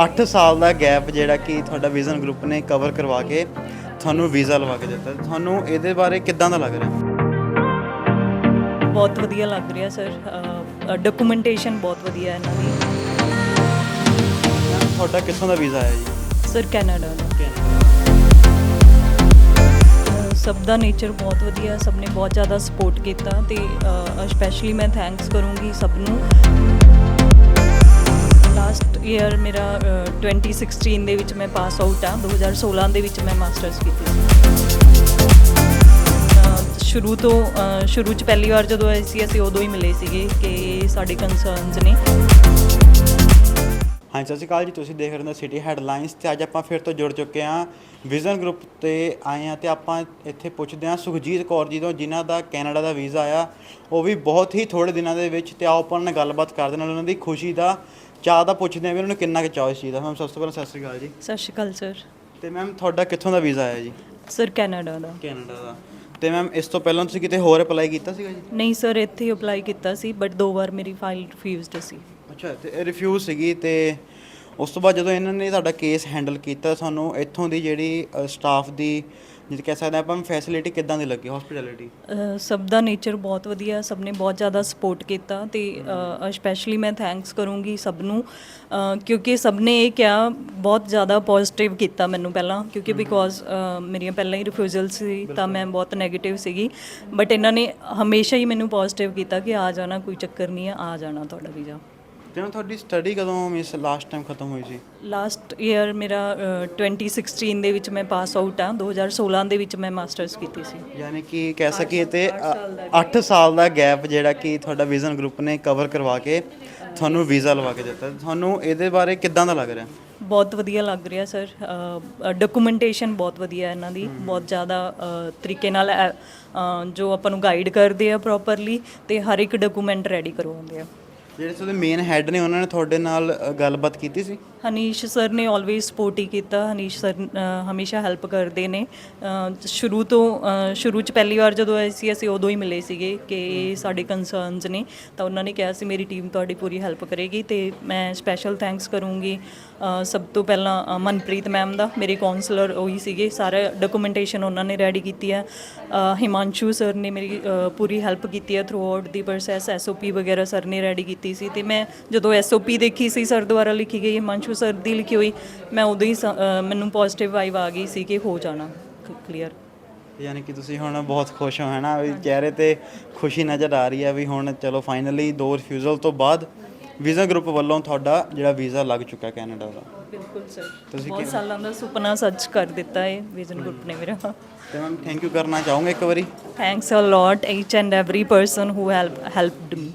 8 ਸਾਲ ਦਾ ਗੈਪ ਜਿਹੜਾ ਕਿ ਤੁਹਾਡਾ ਵਿਜ਼ਨ ਗਰੁੱਪ ਨੇ ਕਵਰ ਕਰਵਾ ਕੇ ਤੁਹਾਨੂੰ ਵੀਜ਼ਾ ਲਵਾ ਕੇ ਦਿੱਤਾ। ਤੁਹਾਨੂੰ ਇਹਦੇ ਬਾਰੇ ਕਿੱਦਾਂ ਦਾ ਲੱਗ ਰਿਹਾ? ਬਹੁਤ ਵਧੀਆ ਲੱਗ ਰਿਹਾ ਸਰ ਡਾਕੂਮੈਂਟੇਸ਼ਨ ਬਹੁਤ ਵਧੀਆ ਹੈ ਇਹਨਾਂ ਦੀ। ਤੁਹਾਡਾ ਕਿੱਥੋਂ ਦਾ ਵੀਜ਼ਾ ਆਇਆ ਜੀ? ਸਰ ਕੈਨੇਡਾ ਦਾ। ਅ, ਸਭ ਦਾ ਨੇਚਰ ਬਹੁਤ ਵਧੀਆ ਸਭ ਨੇ ਬਹੁਤ ਜ਼ਿਆਦਾ ਸਪੋਰਟ ਕੀਤਾ ਤੇ ਸਪੈਸ਼ਲੀ ਮੈਂ ਥੈਂਕਸ ਕਰੂੰਗੀ ਸਭ ਨੂੰ। ਲਾਸਟ ਈਅਰ ਮੇਰਾ 2016 ਦੇ ਵਿੱਚ ਮੈਂ ਪਾਸ ਆਊਟ ਆ 2016 ਦੇ ਵਿੱਚ ਮੈਂ ਮਾਸਟਰਸ ਕੀਤੀ ਸ਼ੁਰੂ ਤੋਂ ਸ਼ੁਰੂ ਚ ਪਹਿਲੀ ਵਾਰ ਜਦੋਂ ਆਏ ਸੀ ਅਸੀਂ ਉਦੋਂ ਹੀ ਮਿਲੇ ਸੀਗੇ ਕਿ ਸਾਡੇ ਕੰਸਰਨਸ ਨੇ। ਹਾਂਜੀ, ਸਤਿ ਸ਼੍ਰੀ ਅਕਾਲ ਜੀ। ਤੁਸੀਂ ਦੇਖ ਰਹੇ ਹੋ ਸਿਟੀ ਹੈਡਲਾਈਨਸ ਤੇ ਅੱਜ ਆਪਾਂ ਫਿਰ ਤੋਂ ਜੁੜ ਚੁੱਕੇ ਹਾਂ ਵਿਜ਼ਨ ਗਰੁੱਪ ਤੇ ਆਏ ਹਾਂ ਤੇ ਆਪਾਂ ਇੱਥੇ ਪੁੱਛਦੇ ਹਾਂ ਸੁਖਜੀਤ ਕੌਰ ਜੀ ਤੋਂ, ਜਿਨ੍ਹਾਂ ਦਾ ਕੈਨੇਡਾ ਦਾ ਵੀਜ਼ਾ ਆਇਆ। ਉਹ ਵੀ ਬਹੁਤ ਹੀ ਥੋੜੇ ਦਿਨਾਂ ਦੇ ਵਿੱਚ ਤੇ ਆਓ ਆਪਾਂ ਨਾਲ ਗੱਲਬਾਤ ਕਰਦੇ ਨਾਲ ਉਹਨਾਂ ਦੀ ਖੁਸ਼ੀ ਦਾ ਚਾਹ ਦਾ ਪੁੱਛਦੇ ਹਾਂ ਵੀ ਉਹਨਾਂ ਨੂੰ ਕਿੰਨਾ ਕੁ ਚਾਅ ਇਸ ਚੀਜ਼ ਦਾ। ਮੈਮ ਸਭ ਤੋਂ ਪਹਿਲਾਂ ਸਤਿ ਸ਼੍ਰੀ ਅਕਾਲ ਜੀ। ਸਤਿ ਸ਼੍ਰੀ ਅਕਾਲ ਸਰ। ਤੇ ਮੈਮ ਤੁਹਾਡਾ ਕਿੱਥੋਂ ਦਾ ਵੀਜ਼ਾ ਆਇਆ ਜੀ? ਸਰ ਕੈਨੇਡਾ ਦਾ। ਕੈਨੇਡਾ ਦਾ। ਤੇ ਮੈਮ ਇਸ ਤੋਂ ਪਹਿਲਾਂ ਤੁਸੀਂ ਕਿਤੇ ਹੋਰ ਅਪਲਾਈ ਕੀਤਾ ਸੀਗਾ ਜੀ? ਨਹੀਂ ਸਰ ਇੱਥੇ ਹੀ ਅਪਲਾਈ ਕੀਤਾ ਸੀ ਬਟ ਦੋ ਵਾਰ ਮੇਰੀ ਫਾਈਲ ਰਿਫਿਊਜ਼ਡ ਸੀ। ਅੱਛਾ ਤੇ ਰਿਫਿਊਜ਼ ਸੀਗੀ ਤੇ ਉਸ ਤੋਂ ਬਾਅਦ ਜਦੋਂ ਇਹਨਾਂ ਨੇ ਤੁਹਾਡਾ ਕੇਸ ਹੈਂਡਲ ਕੀਤਾ ਤੁਹਾਨੂੰ ਇੱਥੋਂ ਦੀ ਜਿਹੜੀ ਸਟਾਫ ਦੀ ਜਿਵੇਂ ਕਹਿ ਸਕਦੇ ਆਪਾਂ ਫੈਸਿਲਿਟੀ ਕਿੱਦਾਂ ਦੀ ਲੱਗੀ ਹਸਪਿਟੈਲਿਟੀ ਸਭ ਦਾ ਨੇਚਰ ਬਹੁਤ ਵਧੀਆ ਸਭ ਨੇ ਬਹੁਤ ਜ਼ਿਆਦਾ ਸਪੋਰਟ ਕੀਤਾ ਤੇ ਸਪੈਸ਼ਲੀ ਮੈਂ ਥੈਂਕਸ ਕਰੂੰਗੀ ਸਭ ਨੂੰ ਕਿਉਂਕਿ ਸਭ ਨੇ ਇਹ ਕਿਹਾ ਬਹੁਤ ਜ਼ਿਆਦਾ ਪੋਜ਼ਿਟਿਵ ਕੀਤਾ ਮੈਨੂੰ ਪਹਿਲਾਂ ਕਿਉਂਕਿ ਬਿਕੋਜ਼ ਮੇਰੀਆਂ ਪਹਿਲਾਂ ਹੀ ਰਿਫਿਊਜ਼ਲ ਸੀ ਤਾਂ ਮੈਂ ਬਹੁਤ 네ਗੇਟਿਵ ਸੀਗੀ ਬਟ ਇਹਨਾਂ ਨੇ ਹਮੇਸ਼ਾ ਹੀ ਮੈਨੂੰ ਪੋਜ਼ਿਟਿਵ ਕੀਤਾ ਕਿ ਆ ਜਾਣਾ ਕੋਈ ਚੱਕਰ ਨਹੀਂ ਹੈ ਆ ਜਾਣਾ ਤੁਹਾਡਾ ਵੀਜ਼ਾ। ਤੇ ਮੈਮ ਤੁਹਾਡੀ ਸਟੱਡੀ ਕਦੋਂ ਮਿਸ ਲਾਸਟ ਟਾਈਮ ਖਤਮ ਹੋਈ ਸੀ? ਲਾਸਟ ਈਅਰ ਮੇਰਾ ਅ, 2016 ਦੇ ਵਿੱਚ ਮੈਂ ਪਾਸ ਆਊਟ ਆ 2016 ਦੇ ਵਿੱਚ ਮੈਂ ਮਾਸਟਰਸ ਕੀਤੀ ਸੀ। ਯਾਨੀ ਕਿ ਕਹਿ ਸਕੀਏ ਤੇ 8 ਸਾਲ ਦਾ ਗੈਪ ਜਿਹੜਾ ਕਿ ਤੁਹਾਡਾ ਵਿਜ਼ਨ ਗਰੁੱਪ ਨੇ ਕਵਰ ਕਰਵਾ ਕੇ ਤੁਹਾਨੂੰ ਵੀਜ਼ਾ ਲਵਾ ਕੇ ਦਿੱਤਾ। ਤੁਹਾਨੂੰ ਇਹਦੇ ਬਾਰੇ ਕਿੱਦਾਂ ਦਾ ਲੱਗ ਰਿਹਾ? ਬਹੁਤ ਵਧੀਆ ਲੱਗ ਰਿਹਾ ਸਰ ਡਾਕੂਮੈਂਟੇਸ਼ਨ ਬਹੁਤ ਵਧੀਆ ਹੈ ਇਹਨਾਂ ਦੀ। ਬਹੁਤ ਜ਼ਿਆਦਾ ਅ, ਤਰੀਕੇ ਨਾਲ ਅ, ਅ, ਜੋ ਆਪਾਂ ਨੂੰ ਗਾਈਡ ਕਰਦੇ ਆ ਪ੍ਰੋਪਰਲੀ ਤੇ ਹਰ ਇੱਕ ਡਾਕੂਮੈਂਟ ਰੈਡੀ ਕਰਵਾਉਂਦੇ ਆ। ਜਿਹੜੇ ਤੁਹਾਡੇ ਮੇਨ ਹੈੱਡ ਨੇ ਉਹਨਾਂ ਨੇ ਤੁਹਾਡੇ ਨਾਲ ਅ, ਗੱਲਬਾਤ ਕੀਤੀ ਸੀ? ਹਨੀਸ਼ ਸਰ ਨੇ ਆਲਵੇਜ਼ ਸਪੋਰਟ ਹੀ ਕੀਤਾ। ਹਨੀਸ਼ ਸਰ ਅ, ਹਮੇਸ਼ਾ ਹੈਲਪ ਕਰਦੇ ਨੇ। ਅ, ਸ਼ੁਰੂ ਤੋਂ ਅ, ਸ਼ੁਰੂ ਚ ਪਹਿਲੀ ਵਾਰ ਜਦੋਂ ਆਏ ਸੀ ਅਸੀਂ ਉਦੋਂ ਹੀ ਮਿਲੇ ਸੀਗੇ ਕਿ ਇਹ ਸਾਡੇ ਕੰਸਰਨਸ ਨੇ। ਤਾਂ ਉਹਨਾਂ ਨੇ ਕਿਹਾ ਸੀ ਮੇਰੀ ਟੀਮ ਤੁਹਾਡੀ ਪੂਰੀ ਹੈਲਪ ਕਰੇਗੀ ਤੇ ਮੈਂ ਸਪੈਸ਼ਲ ਥੈਂਕਸ ਕਰੂੰਗੀ। ਅ, ਸਭ ਤੋਂ ਪਹਿਲਾਂ ਅ, ਮਨਪ੍ਰੀਤ ਮੈਮ ਦਾ ਮੇਰੇ ਕਾਉਂਸਲਰ ਉਹੀ ਸੀਗੇ। ਸਾਰਾ ਡਾਕੂਮੈਂਟੇਸ਼ਨ ਉਹਨਾਂ ਨੇ ਰੈਡੀ ਕੀਤੀ ਹੈ। ਅ, ਹਿਮਾਂਸ਼ੂ ਸਰ ਨੇ ਮੇਰੀ ਅ, ਪੂਰੀ ਹੈਲਪ ਕੀਤੀ ਹੈ ਥਰੂ ਆਊਟ ਦੀ ਪ੍ਰੋਸੈਸ ਐਸਓਪੀ ਵਗੈਰਾ ਸਰ ਨੇ ਰੈਡੀ ਕੀਤੀ ਸੀ। ਤੇ ਮੈਂ ਜਦੋਂ ਐਸਓਪੀ ਦੇਖੀ ਸੀ ਸਰ ਦੁਆਰਾ ਲਿਖੀ ਗਈ ਹਿਮਾਂਸ਼ੂ ਸਰ ਦੀ ਲਿਖੀ ਹੋਈ ਮੈਂ ਉਦੋਂ ਹੀ ਸ- ਅ, ਮੈਨੂੰ ਪੋਜ਼ਿਟਿਵ ਵਾਈਬ ਆ ਗਈ ਸੀ ਕਿ ਹੋ ਜਾਣਾ ਕਲੀਅਰ ਯਾਨੀ ਕਿ ਤੁਸੀਂ ਹੁਣ ਬਹੁਤ ਖੁਸ਼ ਹੋ ਹੈ ਨਾ ਵੀ ਚਿਹਰੇ ਤੇ ਖੁਸ਼ੀ ਨਜ਼ਰ ਆ ਰਹੀ ਹੈ ਵੀ ਹੁਣ ਚਲੋ ਫਾਈਨਲੀ ਦੋ ਰਿਫਿਊਜ਼ਲ ਤੋਂ ਬਾਅਦ ਵੀਜ਼ਾ ਗਰੁੱਪ ਵੱਲੋਂ ਤੁਹਾਡਾ ਜਿਹੜਾ ਵੀਜ਼ਾ ਲੱਗ ਚੁੱਕਾ ਕੈਨੇਡਾ ਦਾ। ਬਿਲਕੁਲ ਸਰ। ਤੁਸੀਂ ਬਹੁਤ ਸਾਲਾਂ ਦਾ ਸੁਪਨਾ ਸੱਚ ਕਰ ਦਿੱਤਾ ਹੈ ਵਿਜ਼ਨ ਗਰੁੱਪ ਨੇ ਮੇਰਾ। ਤੇ ਮੈਮ ਥੈਂਕ ਯੂ ਕਰਨਾ ਚਾਹੂੰਗਾ ਇੱਕ ਵਾਰੀ? Thanks a lot each and every person who help helped me